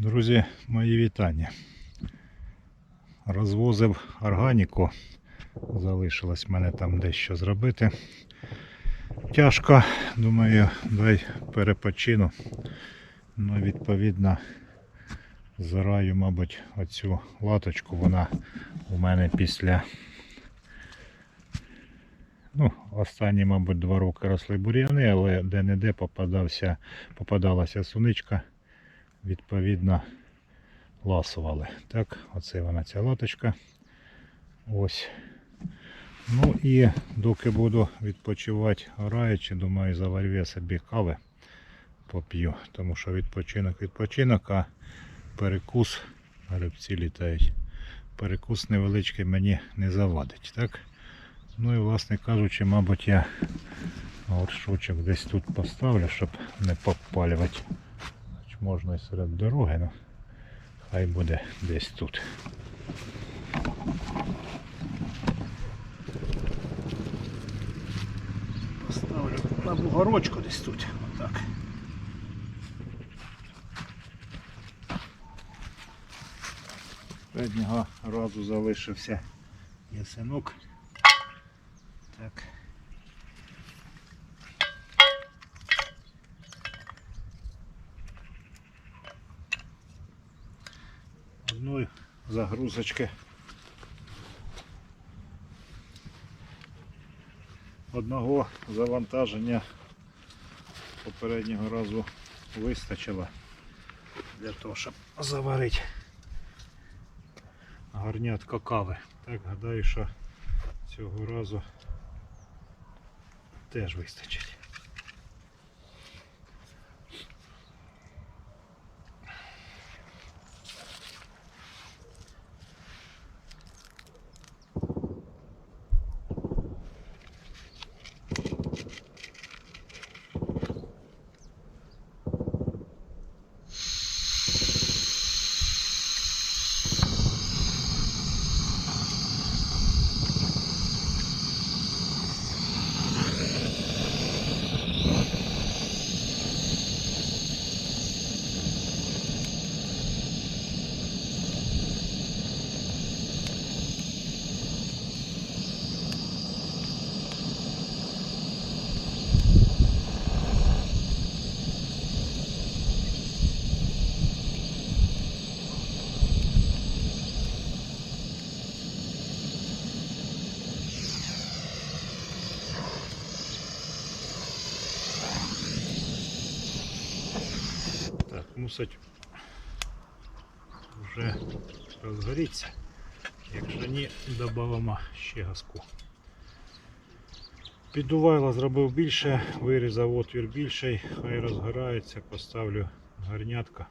Друзі, мої вітання. Розвозив органіку. Залишилось в мене там дещо зробити. Тяжко, думаю, дай перепочину. Ну, відповідно, зараю, мабуть, оцю латочку. Вона у мене після. Ну, останні, мабуть, два роки росли бур'яни, але де-не-де попадався, попадалася суничка відповідно ласували. Так, оце вона ця латочка. Ось. Ну і доки буду відпочивати граючи, думаю, заварю собі кави поп'ю, тому що відпочинок відпочинок, а перекус, грибці літають. Перекус невеличкий мені не завадить. так? Ну і власне кажучи, мабуть, я горшочок десь тут поставлю, щоб не попалювати. Можна і серед дороги, але хай буде десь тут. Поставлю на бугорочку десь тут. Отак. Переднього разу залишився ясенок. Так. Одної загрузочки. Одного завантаження попереднього разу вистачило для того, щоб заварити гарнятко кави. Так, гадаю, що цього разу теж вистачить. Так, мусить вже розгоріться. Якщо ні, додамо ще газку. Піддувайло зробив більше, вирізав отвір більший, хай розгорається, поставлю гарнятка.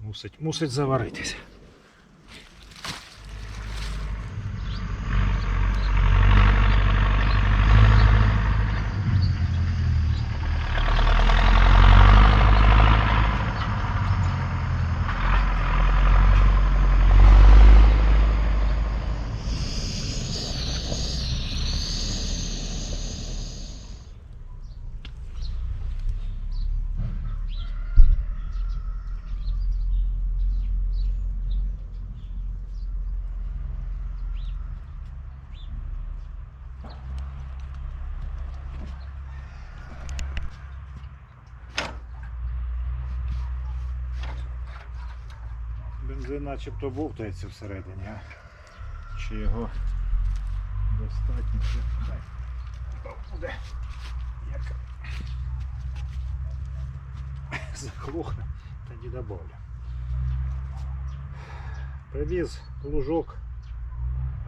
Мусить, мусить заваритися. Бензин начебто бовтається всередині, а чи його достатньо буде як заглохне, тоді добавлю. Привіз лужок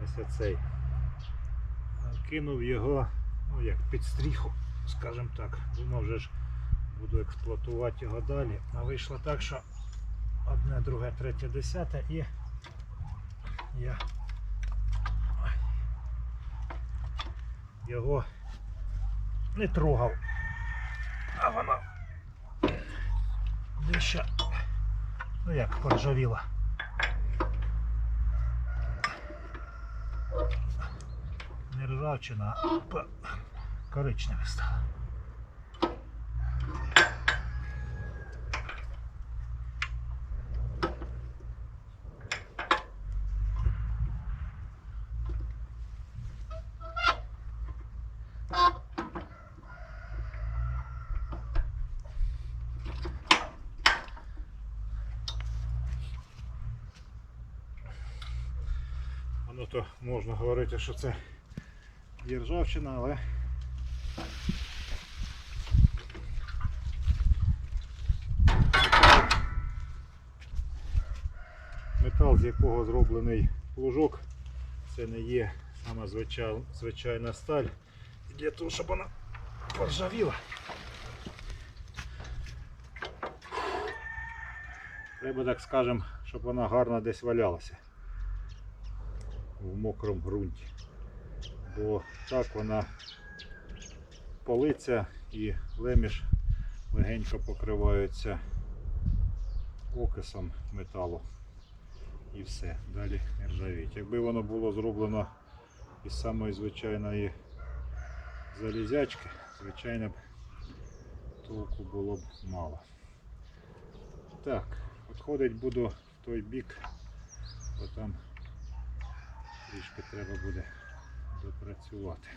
ось оцей. Кинув його, ну як під стріху, скажімо так. Думав вже ж буду експлуатувати його далі. А вийшло так, що одне, друге, третє, десяте і я його не трогав, а вона дещо, ну як поржавіла. Не ржавчина, а коричневе стало. Ну то можна говорити, що це є але метал, з якого зроблений плужок, це не є сама звичайна сталь. Для того, щоб вона поржавіла. Треба, так скажем, щоб вона гарно десь валялася в мокрому ґрунті. Бо так вона политься і леміш легенько покриваються окисом металу. І все, далі не ржавіють. Якби воно було зроблено із самої звичайної залізячки, звичайно б толку було б мало. Так, відходить буду в той бік, бо там трішки треба буде допрацювати.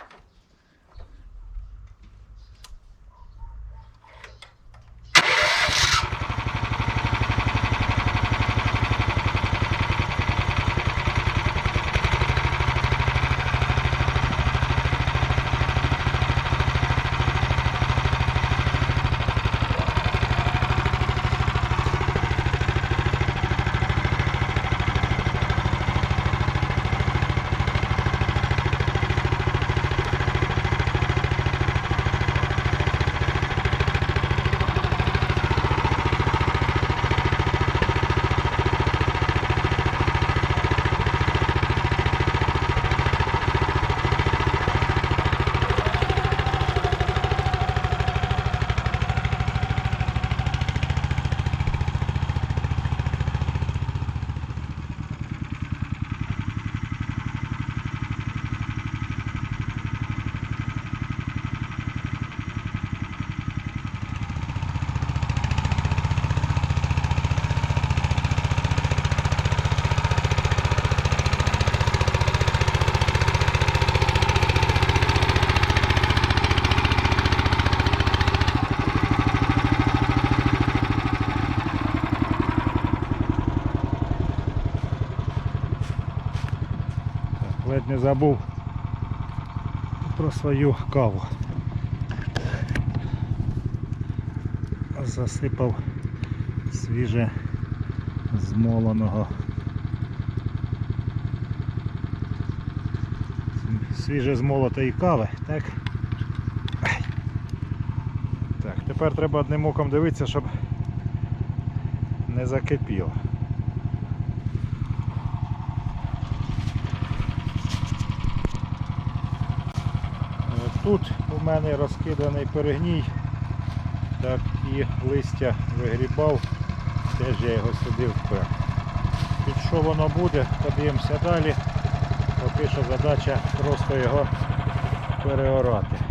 Забув про свою каву. Засипав свіже змоленого. Свіже змолотої кави, так? Так, тепер треба одним оком дивитися, щоб не закипіло. Тут у мене розкиданий перегній, так і листя вигрібав, теж я його сюди впер. Під що воно буде, подивимося далі. Поки що задача просто його переорати.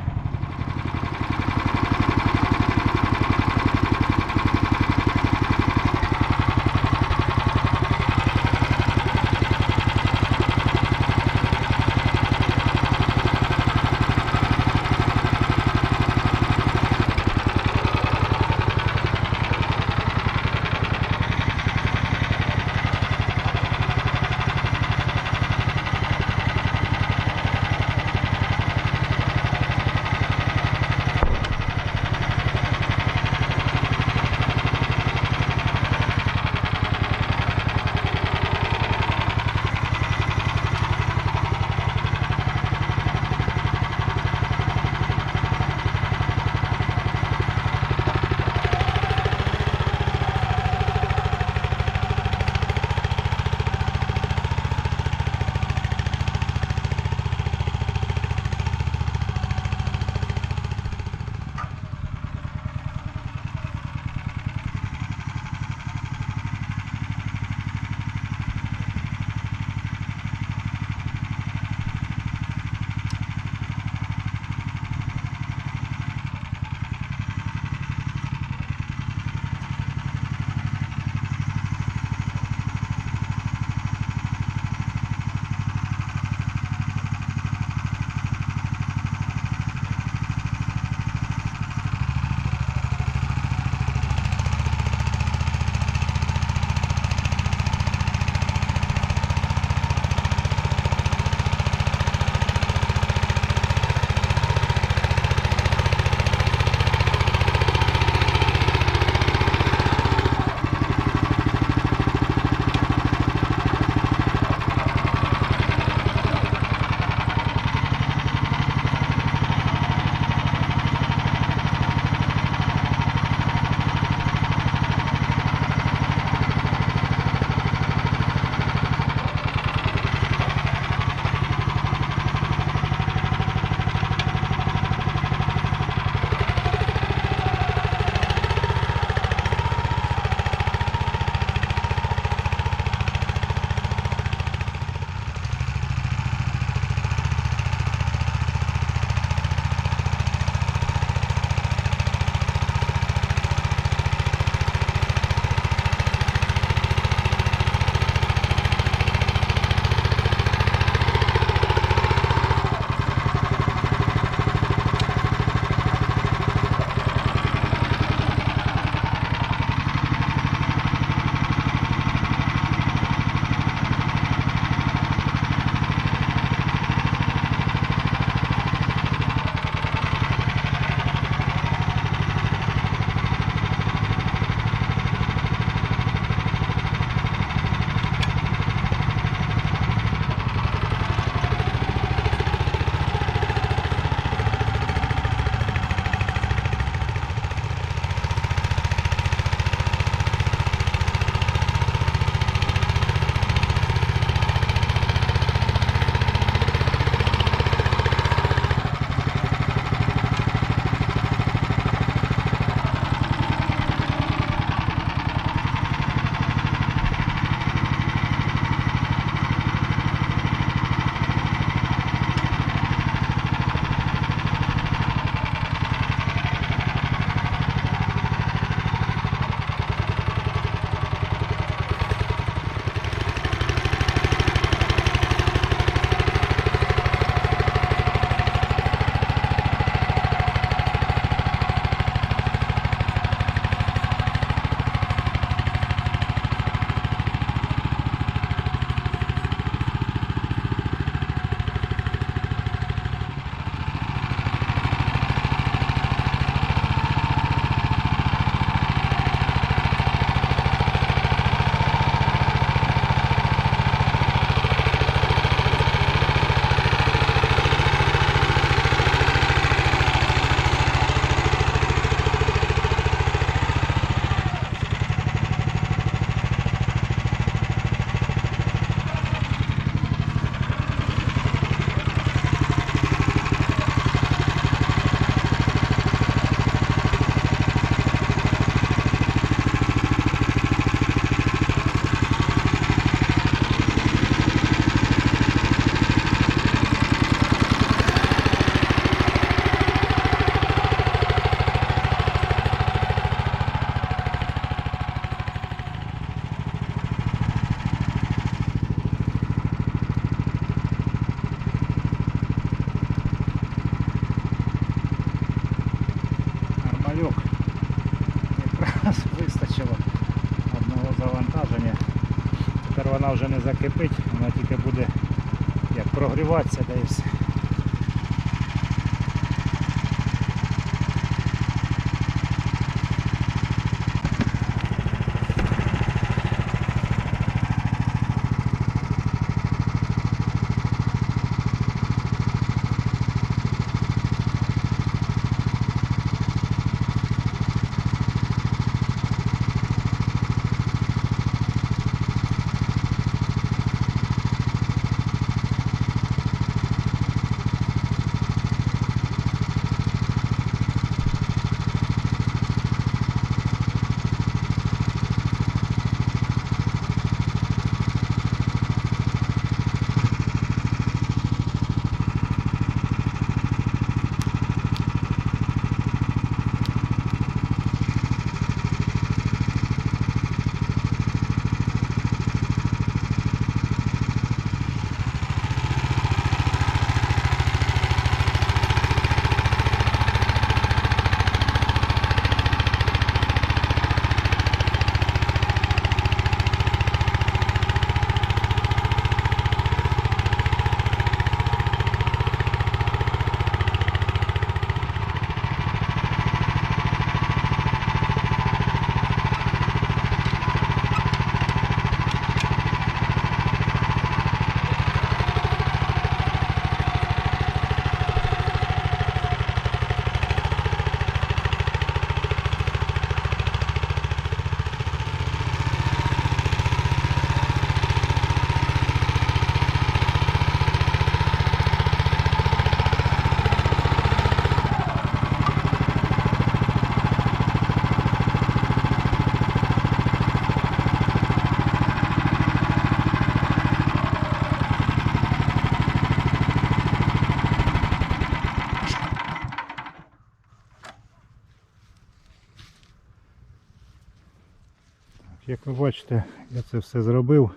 Бачите, я це все зробив.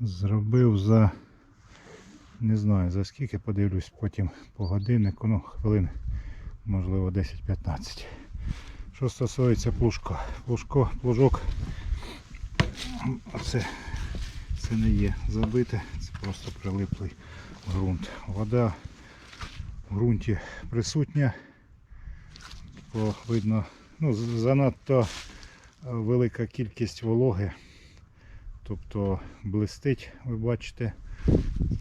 Зробив за не знаю за скільки, подивлюсь потім по годиннику, ну хвилин, можливо 10-15. Що стосується плужка. Плужко, плужок, оце це не є забите, це просто прилиплий ґрунт. Вода в ґрунті присутня, бо видно, ну, занадто велика кількість вологи, тобто блистить, ви бачите,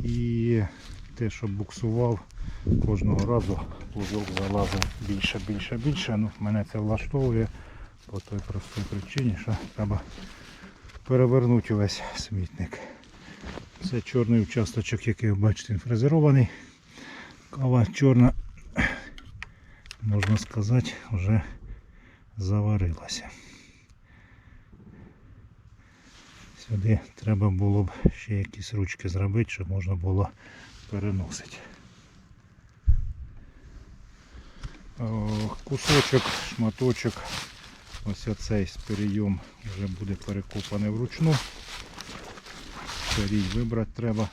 і те, що буксував, кожного разу плужок залазив більше, більше, більше. Ну, мене це влаштовує по той простій причині, що треба перевернути увесь смітник. Це чорний участочок, який ви бачите, він фрезерований. Кава чорна, можна сказати, вже заварилася. Сюди треба було б ще якісь ручки зробити, щоб можна було переносити. Кусочок, шматочок, ось оцей перейом вже буде перекопаний вручну. Перій вибрати треба,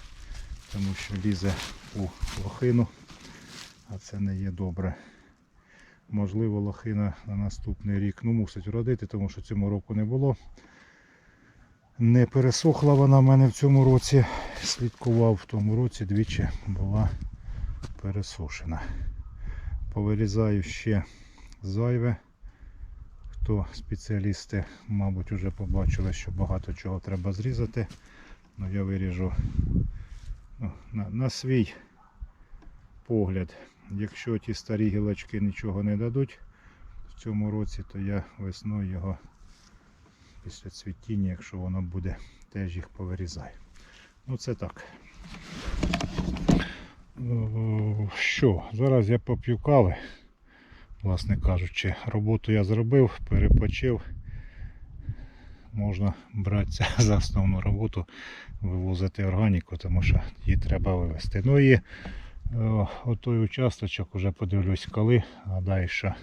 тому що лізе у лохину, а це не є добре. Можливо, лохина на наступний рік ну, мусить вродити, тому що цього року не було. Не пересохла вона в мене в цьому році. Слідкував в тому році, двічі була пересушена. Повирізаю ще зайве. Хто спеціалісти, мабуть, вже побачили, що багато чого треба зрізати. Ну, я виріжу ну, на, на свій погляд. Якщо ті старі гілочки нічого не дадуть в цьому році, то я весною його після цвітіння, якщо воно буде, теж їх повирізаю. Ну це так. Що, зараз я поп'ю кави, власне кажучи, роботу я зробив, перепочив. Можна братися за основну роботу, вивозити органіку, тому що її треба вивезти. Ну і отой участочок уже подивлюсь коли. Гадаю, що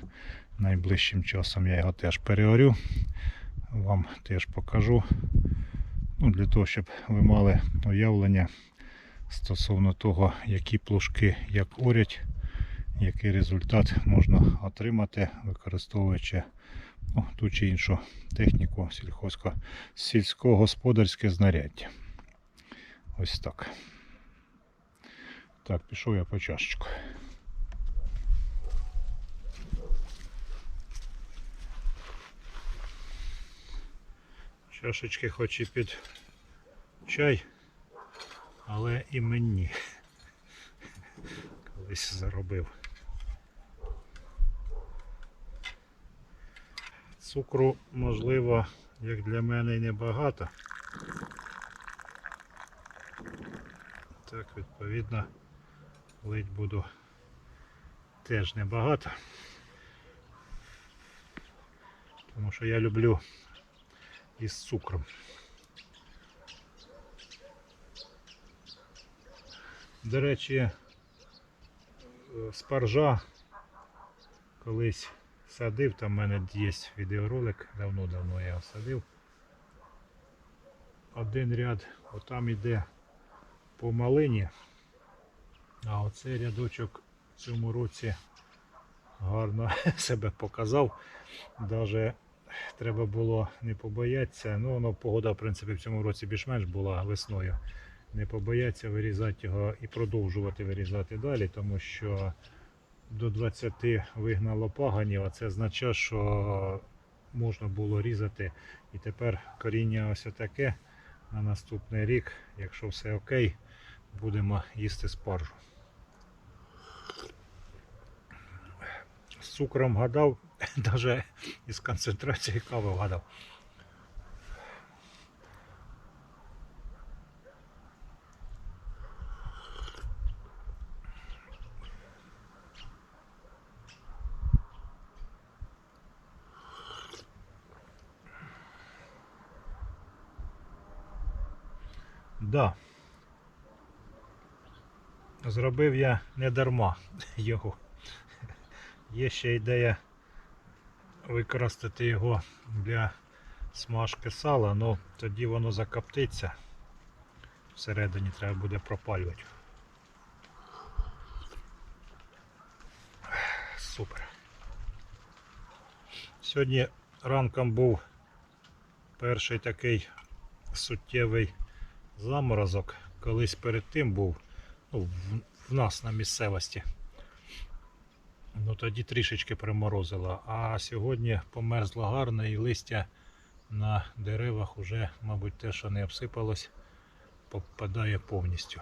найближчим часом я його теж переорю. Вам теж покажу. Ну, для того, щоб ви мали уявлення стосовно того, які плужки як орять, який результат можна отримати, використовуючи ну, ту чи іншу техніку сільськогосподарське знаряддя. Ось так. Так, пішов я по чашечку. Чашечки хоч і під чай, але і мені колись заробив. Цукру, можливо, як для мене і небагато. Так, відповідно, лить буду теж небагато. Тому що я люблю із цукром. До речі, е, спаржа колись садив, там в мене є відеоролик, давно-давно я його садив. Один ряд отам іде по малині, а оцей рядочок в цьому році гарно себе показав. Даже треба було не побоятися. Ну, воно погода, в принципі, в цьому році більш-менш була весною. Не побоятися вирізати його і продовжувати вирізати далі, тому що до 20 вигнало паганів, а це означає, що можна було різати. І тепер коріння ось таке на наступний рік, якщо все окей, будемо їсти спаржу. З цукром гадав, навіть із концентрацією кави вгадав. Да. Зробив я не дарма його. Є ще ідея використати його для смажки сала, але тоді воно закоптиться. Всередині треба буде пропалювати. Супер. Сьогодні ранком був перший такий суттєвий заморозок. Колись перед тим був ну, в, в нас на місцевості. Ну тоді трішечки приморозило. А сьогодні померзло гарно і листя на деревах уже, мабуть, те, що не обсипалось, попадає повністю.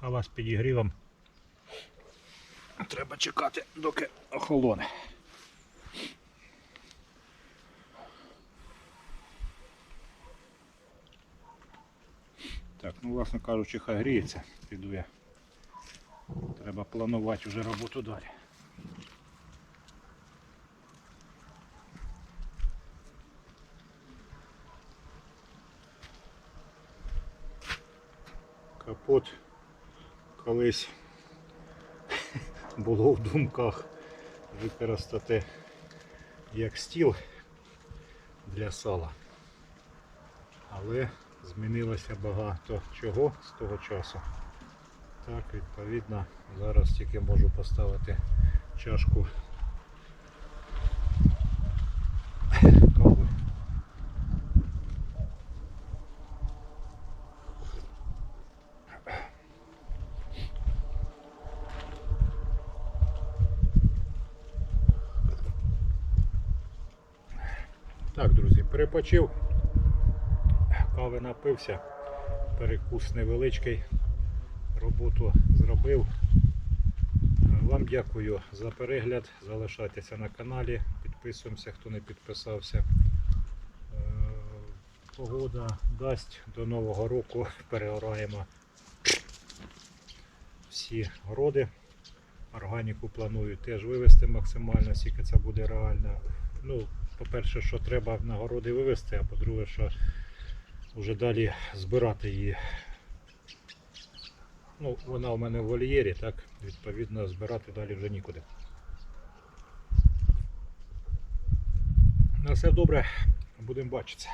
Кава з підігрівом. Треба чекати, доки охолоне. Так, ну власне кажучи, хай гріється. Піду я. Треба планувати вже роботу далі. Капот колись було в думках використати як стіл для сала. Але змінилося багато чого з того часу. Так, відповідно, зараз тільки можу поставити чашку кави. Так, друзі, перепочив, кави напився, перекус невеличкий, роботу зробив. Вам дякую за перегляд. Залишайтеся на каналі, підписуємося, хто не підписався. Е, Погода дасть до Нового року переораємо всі городи. Органіку планую теж вивести максимально, скільки це буде реально. Ну, по-перше, що треба нагороди вивезти, а по-друге, що вже далі збирати її. Ну, вона у мене в вольєрі, так, відповідно, збирати далі вже нікуди. На все добре. Будемо бачитися.